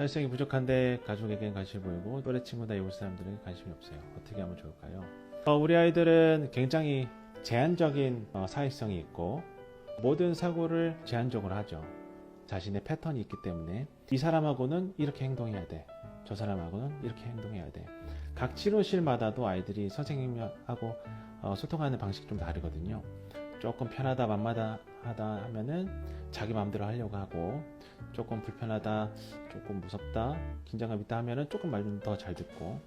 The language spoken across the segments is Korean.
사회성이 부족한데 가족에겐 관심을 보이고 또래 친구나 이웃 사람들에게 관심이 없어요. 어떻게 하면 좋을까요? 어, 우리 아이들은 굉장히 제한적인 어, 사회성이 있고 모든 사고를 제한적으로 하죠. 자신의 패턴이 있기 때문에 이 사람하고는 이렇게 행동해야 돼. 저 사람하고는 이렇게 행동해야 돼. 각 치료실마다도 아이들이 선생님하고 어, 소통하는 방식이 좀 다르거든요. 조금 편하다, 만마다 하다 하면은 자기 마음대로 하려고 하고 조금 불편하다, 조금 무섭다, 긴장감 있다 하면은 조금 말 좀 더 잘 듣고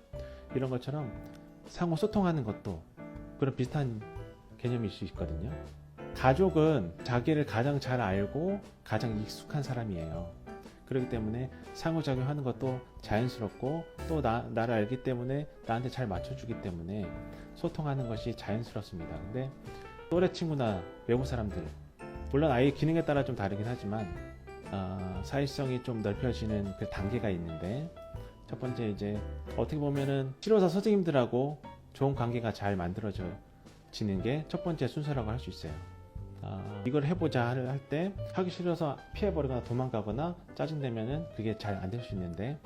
이런 것처럼 상호 소통하는 것도 그런 비슷한 개념일 수 있거든요. 가족은 자기를 가장 잘 알고 가장 익숙한 사람이에요. 그렇기 때문에 상호작용하는 것도 자연스럽고 또 나, 나를 알기 때문에 나한테 잘 맞춰주기 때문에 소통하는 것이 자연스럽습니다. 근데 또래 친구나 외국 사람들 물론 아이의 기능에 따라 좀 다르긴 하지만 어, 사회성이 좀 넓혀지는 그 단계가 있는데 첫 번째 이제 어떻게 보면은 치료사 선생님들하고 좋은 관계가 잘 만들어지는 게 첫 번째 순서라고 할 수 있어요. 아, 이걸 해보자 할 때 하기 싫어서 피해버리거나 도망가거나 짜증내면은 그게 잘 안 될 수 있는데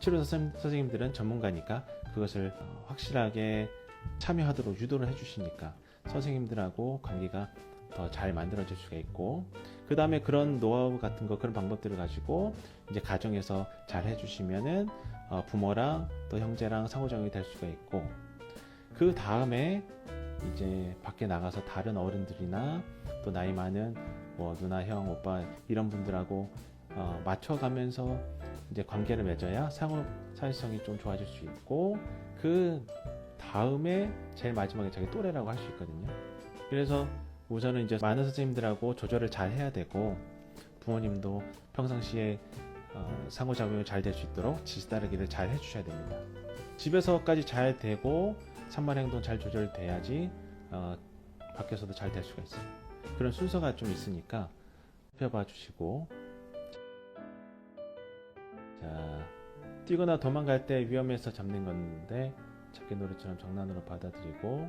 치료사 선- 선생님들은 전문가니까 그것을 어, 확실하게 참여하도록 유도를 해주시니까 선생님들하고 관계가 더 잘 만들어질 수가 있고 그 다음에 그런 노하우 같은 거 그런 방법들을 가지고 이제 가정에서 잘 해주시면은 어, 부모랑 또 형제랑 상호작용이 될 수가 있고 그 다음에 이제 밖에 나가서 다른 어른들이나 또 나이 많은 뭐 누나 형 오빠 이런 분들하고 어, 맞춰가면서 이제 관계를 맺어야 상호 사회성이 좀 좋아질 수 있고 그 다음에 제일 마지막에 자기 또래라고 할 수 있거든요. 그래서 우선은 이제 많은 선생님들하고 조절을 잘 해야 되고 부모님도 평상시에 어, 상호작용이 잘 될 수 있도록 지시 따르기를 잘 해주셔야 됩니다. 집에서까지 잘 되고 산말 행동 잘 조절돼야지 어, 밖에서도 잘 될 수가 있어요. 그런 순서가 좀 있으니까 살펴봐 주시고 자 뛰거나 도망갈 때 위험해서 잡는 건데 잡기 놀이처럼 장난으로 받아들이고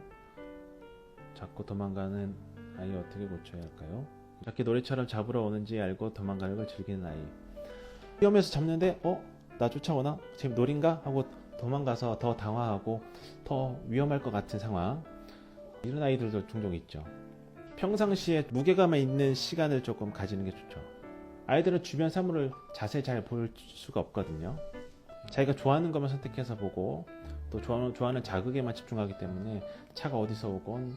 잡고 도망가는 아이 어떻게 고쳐야 할까요? 잡기 놀이처럼 잡으러 오는지 알고 도망가는 걸 즐기는 아이 위험해서 잡는데 어? 나 쫓아오나? 지금 놀인가? 하고 도망가서 더 당황하고 더 위험할 것 같은 상황 이런 아이들도 종종 있죠 평상시에 무게감에 있는 시간을 조금 가지는 게 좋죠 아이들은 주변 사물을 자세히 잘 볼 수가 없거든요 자기가 좋아하는 것만 선택해서 보고 또 좋아하는, 좋아하는 자극에만 집중하기 때문에 차가 어디서 오건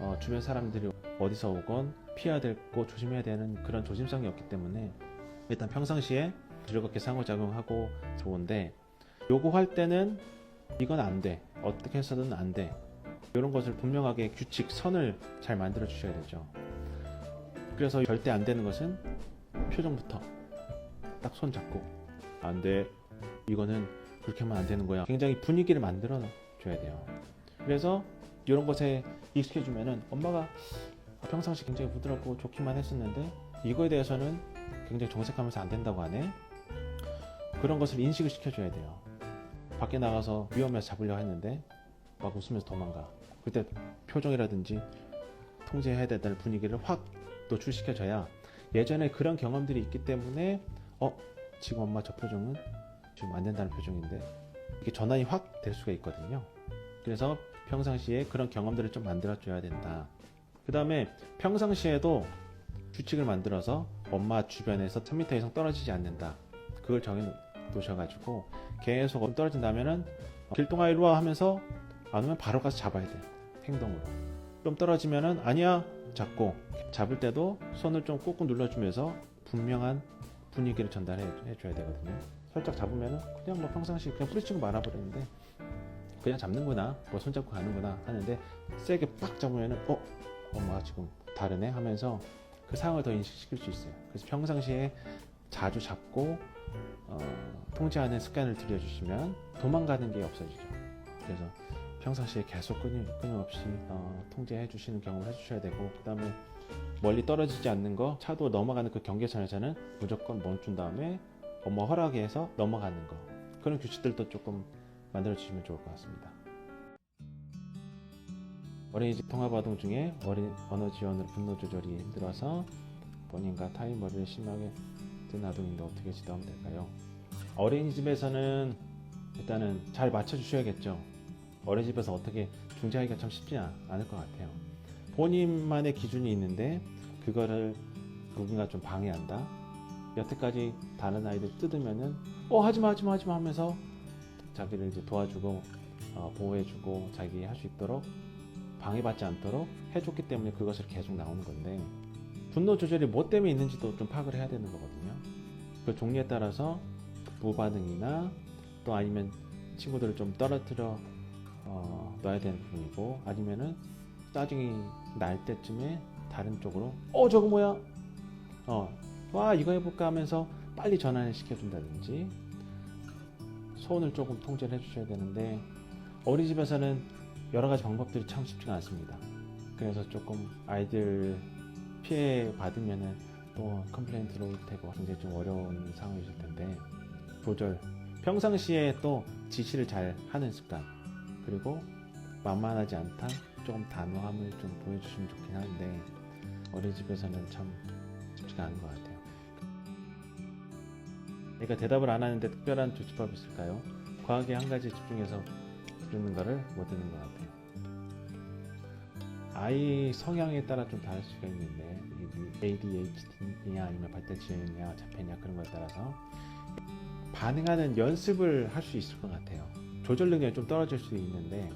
어, 주변 사람들이 어디서 오건 피해야 되고 조심해야 되는 그런 조심성이 없기 때문에 일단 평상시에 즐겁게 상호작용하고 좋은데 요구할 때는 이건 안 돼. 어떻게 해서든 안 돼. 이런 것을 분명하게 규칙, 선을 잘 만들어 주셔야 되죠. 그래서 절대 안 되는 것은 표정부터 딱 손 잡고 안 돼. 이거는 그렇게 하면 안 되는 거야. 굉장히 분위기를 만들어 줘야 돼요. 그래서 이런 것에 익숙해 주면은 엄마가 평상시 굉장히 부드럽고 좋기만 했었는데 이거에 대해서는 굉장히 정색하면서 안 된다고 하네. 그런 것을 인식을 시켜줘야 돼요. 밖에 나가서 위험해서 잡으려고 했는데 막 웃으면서 도망가. 그때 표정이라든지 통제해야 된다는 분위기를 확 노출시켜줘야 예전에 그런 경험들이 있기 때문에 어 지금 엄마 저 표정은 지금 안 된다는 표정인데 이게 전환이 확 될 수가 있거든요. 그래서 평상시에 그런 경험들을 좀 만들어줘야 된다. 그 다음에 평상시에도 규칙을 만들어서 엄마 주변에서 1000m 이상 떨어지지 않는다. 그걸 정해 놓으셔가지고 계속 떨어진다면은 길동아 이리 와 하면서 안 오면 바로 가서 잡아야 돼요. 행동으로. 좀 떨어지면은 아니야 잡고 잡을 때도 손을 좀 꾹꾹 눌러주면서 분명한 분위기를 전달해 줘야 되거든요. 살짝 잡으면은 그냥 뭐 평상시 그냥 뿌리치고 말아버리는데 그냥 잡는구나 뭐 손잡고 가는구나 하는데 세게 빡 잡으면은 어 엄마가 지금 다르네 하면서 그 상황을 더 인식시킬 수 있어요. 그래서 평상시에 자주 잡고 어, 통제하는 습관을 들여주시면 도망가는 게 없어지죠. 그래서 평상시에 계속 끊임, 끊임없이 어, 통제해 주시는 경험을 해주셔야 되고 그 다음에 멀리 떨어지지 않는 거 차도 넘어가는 그 경계선에서는 무조건 멈춘 다음에 엄마 허락에 해서 넘어가는 거 그런 규칙들도 조금 만들어 주시면 좋을 것 같습니다. 어린이집 통합아동 중에 어린 언어 지원으로 분노 조절이 힘들어서 본인과 타인 머리를 심하게 든 아동인데 어떻게 지도하면 될까요? 어린이집에서는 일단은 잘 맞춰주셔야겠죠. 어린이집에서 어떻게 중재하기가 참 쉽지 않- 않을 것 같아요. 본인만의 기준이 있는데 그거를 누군가 좀 방해한다. 여태까지 다른 아이들 뜯으면은 어 하지마 하지마 하지마 하면서 자기를 이제 도와주고 어, 보호해주고 자기 할 수 있도록 방해받지 않도록 해줬기 때문에 그것을 계속 나오는 건데 분노 조절이 뭐 때문에 있는지도 좀 파악을 해야 되는 거거든요. 그 종류에 따라서 무반응이나 또 아니면 친구들을 좀 떨어뜨려 어, 놔야 되는 부분이고 아니면은 짜증이 날 때쯤에 다른 쪽으로 어 저거 뭐야 어 와 이거 해볼까 하면서 빨리 전환을 시켜준다든지 소원을 조금 통제를 해주셔야 되는데 어린이집에서는 여러 가지 방법들이 참 쉽지가 않습니다. 그래서 조금 아이들 피해 받으면은 또 컴플레인 들어올 테고 굉장히 좀 어려운 상황이실 텐데 조절 평상시에 또 지시를 잘 하는 습관 그리고 만만하지 않다 조금 단호함을 좀 보여주시면 좋긴 한데 어린이집에서는 참 쉽지가 않은 것 같아요. 그러니까 대답을 안 하는데 특별한 조치법이 있을까요? 과학에 한 가지 집중해서 거를 못 듣는 것 같아요. 아이 성향에 따라 좀 다를 수가 있는데 ADHD냐 아니면 발달장애냐 자폐냐 그런 거에 따라서 반응하는 연습을 할 수 있을 것 같아요. 조절 능력이 좀 떨어질 수도 있는데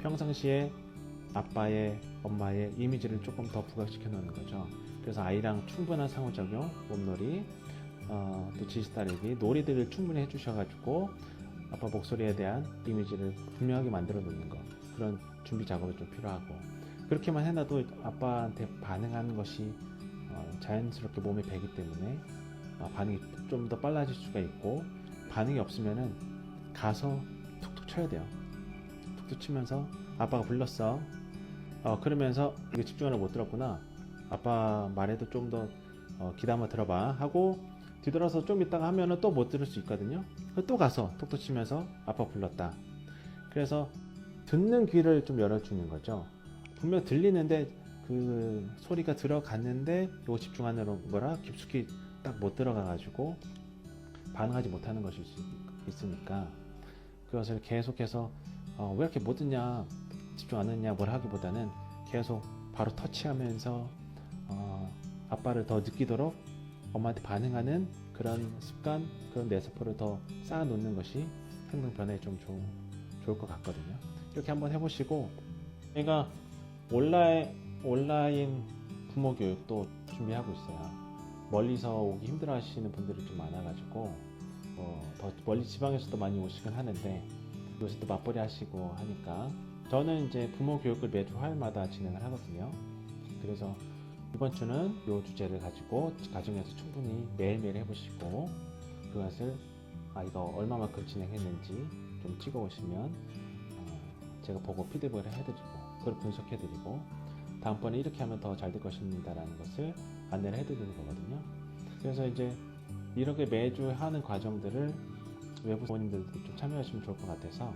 평상시에 아빠의 엄마의 이미지를 조금 더 부각시켜 놓는 거죠. 그래서 아이랑 충분한 상호작용, 몸놀이, 어, 또 지시 따르기, 놀이들을 충분히 해주셔가지고 아빠 목소리에 대한 이미지를 분명하게 만들어 놓는 거 그런 준비 작업이 좀 필요하고 그렇게만 해놔도 아빠한테 반응하는 것이 어, 자연스럽게 몸에 배기 때문에 어, 반응이 좀 더 빨라질 수가 있고 반응이 없으면은 가서 툭툭 쳐야 돼요. 툭툭 치면서 아빠가 불렀어. 어, 그러면서 이거 집중을 못 들었구나. 아빠 말에도 좀더 어, 기다려 들어봐 하고 뒤돌아서 좀 있다가 하면은 또 못 들을 수 있거든요. 또 가서 톡톡 치면서 아빠 불렀다. 그래서 듣는 귀를 좀 열어주는 거죠. 분명 들리는데 그 소리가 들어갔는데 이거 집중하는 거라 깊숙이 딱 못 들어가가지고 반응하지 못하는 것일 수 있으니까 그것을 계속해서 어, 왜 이렇게 못 듣냐 집중 안 했냐 뭘 하기보다는 계속 바로 터치하면서 어, 아빠를 더 느끼도록 엄마한테 반응하는 그런 습관 그런 뇌세포를 더 쌓아 놓는 것이 행동 변화에 좀 좋, 좋을 것 같거든요. 이렇게 한번 해보시고 제가 온라인 온라인 부모 교육도 준비하고 있어요. 멀리서 오기 힘들어 하시는 분들이 좀 많아가지고 어, 더 멀리 지방에서도 많이 오시긴 하는데 요새 또 맞벌이 하시고 하니까. 저는 이제 부모 교육을 매주 화요일마다 진행을 하거든요. 그래서 이번 주는 이 주제를 가지고 가정에서 충분히 매일매일 해보시고 그것을 아이가 얼마만큼 진행했는지 좀 찍어 오시면 어, 제가 보고 피드백을 해드리고 그걸 분석해드리고 다음번에 이렇게 하면 더 잘 될 것입니다라는 것을 안내를 해드리는 거거든요. 그래서 이제 이렇게 매주 하는 과정들을 외부 부모님들도 좀 참여하시면 좋을 것 같아서